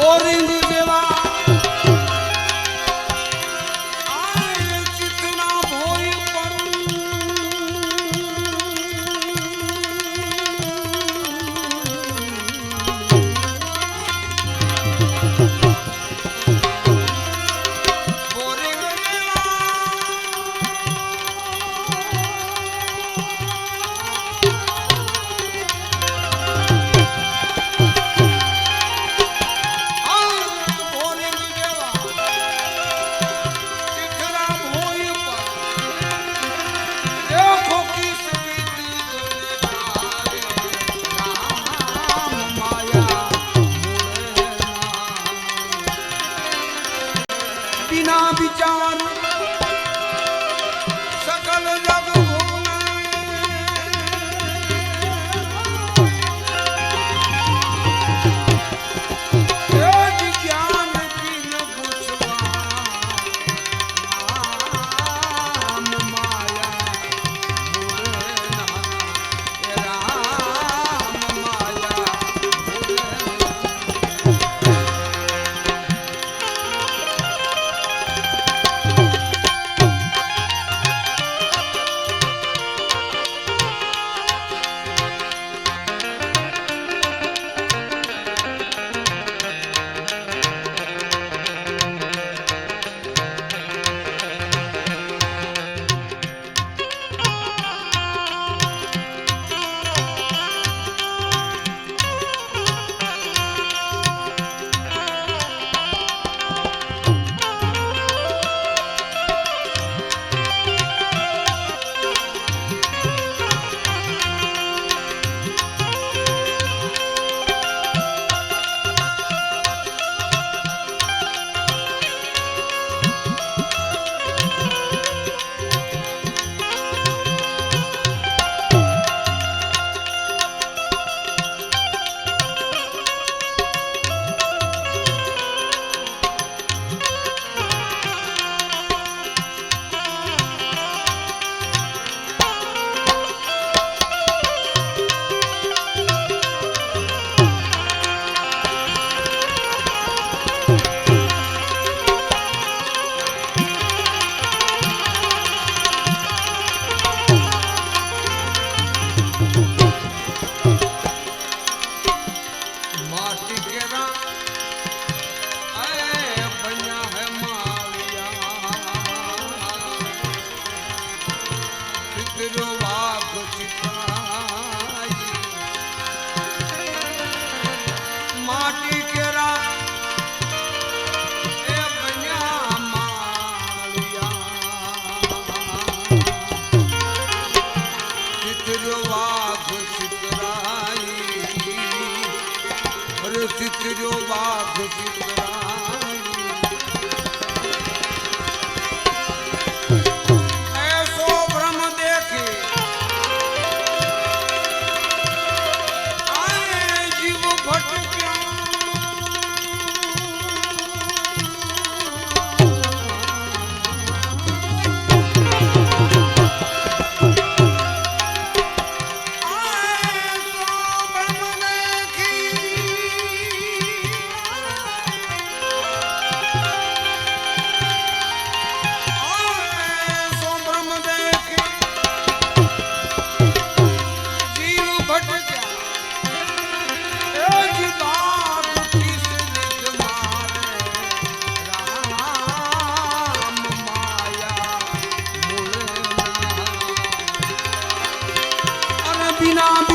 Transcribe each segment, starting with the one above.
Boring જેવા माटी ચિત્ર્યો બાઘ ચિત્રાઈ You know.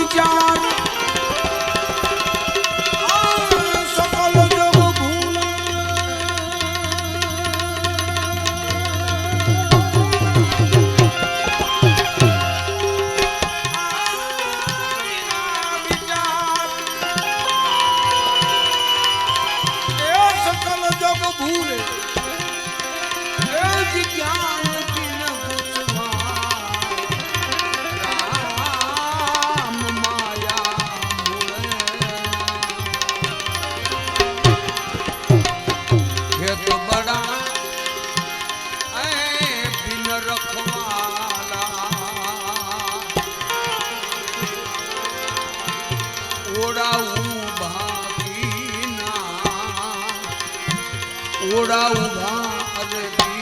ઊભા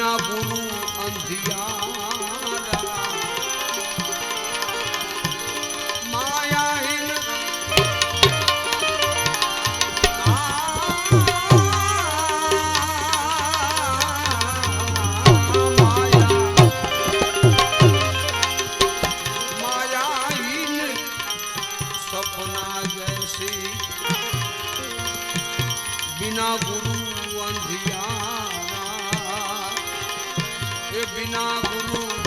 બિના ગુરુ અંધિયારા માયાહીન માયા मायाहीन सपना जैसी बिना गुरु अंधिया बिना गुरु